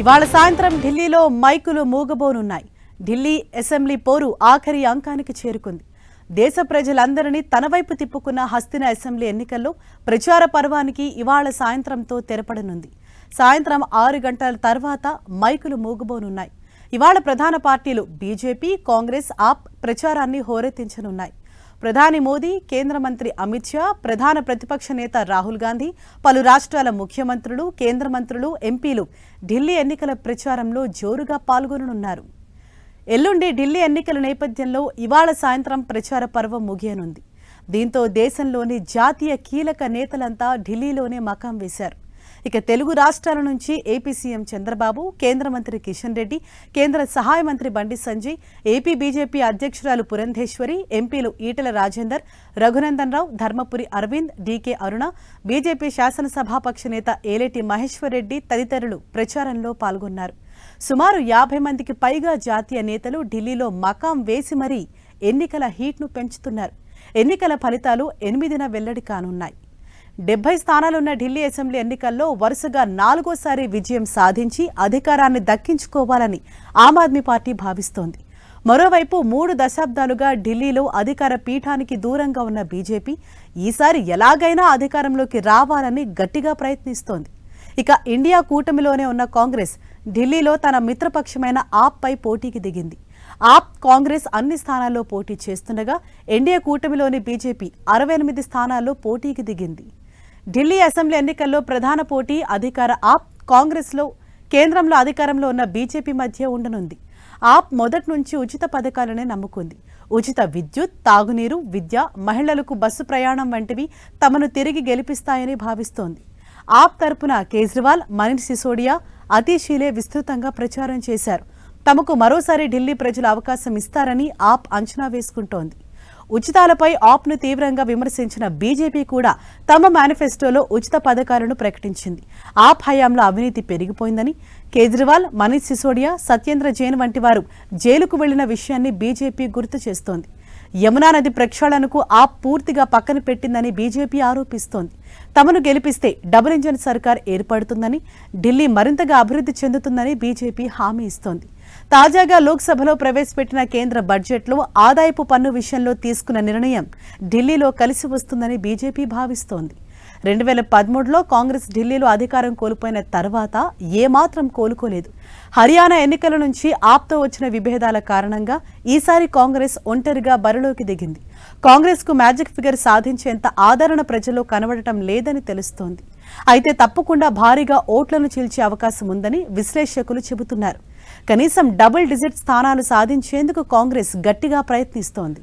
ఇవాళ సాయంత్రం ఢిల్లీలో మైకులు మూగబోనున్నాయి. ఢిల్లీ అసెంబ్లీ పోరు ఆఖరి అంకానికి చేరుకుంది. దేశ ప్రజలందరినీ తన వైపు తిప్పుకున్న హస్తిన అసెంబ్లీ ఎన్నికల్లో ప్రచార పర్వానికి ఇవాళ సాయంత్రంతో తెరపడనుంది. సాయంత్రం ఆరు గంటల తర్వాత మైకులు మూగబోనున్నాయి. ఇవాళ ప్రధాన పార్టీలు బీజేపీ కాంగ్రెస్ ఆప్ ప్రచారాన్ని హోరెత్తించనున్నాయి. ప్రధాని మోదీ కేంద్ర మంత్రి అమిత్ షా ప్రధాన ప్రతిపక్ష నేత రాహుల్ గాంధీ పలు రాష్ట్రాల ముఖ్యమంత్రులు కేంద్ర మంత్రులు ఎంపీలు ఢిల్లీ ఎన్నికల ప్రచారంలో జోరుగా పాల్గొననున్నారు. ఎల్లుండి ఢిల్లీ ఎన్నికల నేపథ్యంలో ఇవాళ సాయంత్రం ప్రచార పర్వం ముగియనుంది. దీంతో దేశంలోని జాతీయ కీలక నేతలంతా ఢిల్లీలోనే మకాం వేశారు. ఇక తెలుగు రాష్ట్రాల నుంచి ఏపీ సీఎం చంద్రబాబు కేంద్ర మంత్రి కిషన్ రెడ్డి కేంద్ర సహాయ మంత్రి బండి సంజయ్ ఏపీ బీజేపీ అధ్యక్షురాలు పురంధేశ్వరి ఎంపీలు ఈటల రాజేందర్ రఘునందన్ రావు ధర్మపురి అరవింద్ డీకే అరుణ బీజేపీ శాసనసభాపక్ష నేత ఏలేటి మహేశ్వర్ రెడ్డి తదితరులు ప్రచారంలో పాల్గొన్నారు. సుమారు యాభై మందికి పైగా జాతీయ నేతలు ఢిల్లీలో మకాం వేసి మరీ ఎన్నికల హీట్ను పెంచుతున్నారు. ఎన్నికల ఫలితాలు ఎనిమిదిన వెల్లడి కానున్నాయి. డెబ్బై స్థానాలున్న ఢిల్లీ అసెంబ్లీ ఎన్నికల్లో వరుసగా నాలుగోసారి విజయం సాధించి అధికారాన్ని దక్కించుకోవాలని ఆమ్ ఆద్మీ పార్టీ భావిస్తోంది. మరోవైపు మూడు దశాబ్దాలుగా ఢిల్లీలో అధికార పీఠానికి దూరంగా ఉన్న బీజేపీ ఈసారి ఎలాగైనా అధికారంలోకి రావాలని గట్టిగా ప్రయత్నిస్తోంది. ఇక ఇండియా కూటమిలోనే ఉన్న కాంగ్రెస్ ఢిల్లీలో తన మిత్రపక్షమైన ఆప్ పై పోటీకి దిగింది. ఆప్ కాంగ్రెస్ అన్ని స్థానాల్లో పోటీ చేస్తుండగా ఎన్డీఏ కూటమిలోని బీజేపీ అరవై ఎనిమిది స్థానాల్లో పోటీకి దిగింది. ఢిల్లీ అసెంబ్లీ ఎన్నికల్లో ప్రధాన పోటీ అధికార ఆప్ కాంగ్రెస్లో కేంద్రంలో అధికారంలో ఉన్న బీజేపీ మధ్య ఉండనుంది. ఆప్ మొదటి నుంచి ఉచిత పథకాలనే నమ్ముకుంది. ఉచిత విద్యుత్ తాగునీరు విద్య మహిళలకు బస్సు ప్రయాణం వంటివి తమను తిరిగి గెలిపిస్తాయని భావిస్తోంది. ఆప్ తరపున కేజ్రీవాల్ మనీష్ సిసోడియా అతీషీలే విస్తృతంగా ప్రచారం చేశారు. తమకు మరోసారి ఢిల్లీ ప్రజలు అవకాశం ఇస్తారని ఆప్ అంచనా వేసుకుంటోంది. ఉచితాలపై ఆప్ను తీవ్రంగా విమర్శించిన బీజేపీ కూడా తమ మేనిఫెస్టోలో ఉచిత పథకాలను ప్రకటించింది. ఆప్ హయాంలో అవినీతి పెరిగిపోయిందని కేజ్రీవాల్ మనీష్ సిసోడియా సత్యేంద్ర జైన్ వంటి వారు జైలుకు వెళ్ళిన విషయాన్ని బీజేపీ గుర్తు చేస్తోంది. యమునా నది ప్రక్షాళనకు ఆప్ పూర్తిగా పక్కన పెట్టిందని బీజేపీ ఆరోపిస్తోంది. తమను గెలిపిస్తే డబుల్ ఇంజన్ సర్కార్ ఏర్పడుతుందని ఢిల్లీ మరింతగా అభివృద్ధి చెందుతుందని బీజేపీ హామీ ఇస్తోంది. తాజాగా లోక్సభలో ప్రవేశపెట్టిన కేంద్ర బడ్జెట్లో ఆదాయపు పన్ను విషయంలో తీసుకున్న నిర్ణయం ఢిల్లీలో కలిసి వస్తుందని బీజేపీ భావిస్తోంది. రెండు వేల పదమూడులో కాంగ్రెస్ ఢిల్లీలో అధికారం కోల్పోయిన తర్వాత ఏమాత్రం కోలుకోలేదు. హర్యానా ఎన్నికల నుంచి ఆప్తో వచ్చిన విభేదాల కారణంగా ఈసారి కాంగ్రెస్ ఒంటరిగా బరిలోకి దిగింది. కాంగ్రెస్కు మ్యాజిక్ ఫిగర్ సాధించేంత ఆదరణ ప్రజల్లో కనబడటం లేదని తెలుస్తోంది. అయితే తప్పకుండా భారీగా ఓట్లను చీల్చే అవకాశం ఉందని విశ్లేషకులు చెబుతున్నారు. కనీసం డబుల్ డిజిట్ స్థానాలు సాధించేందుకు కాంగ్రెస్ గట్టిగా ప్రయత్నిస్తోంది.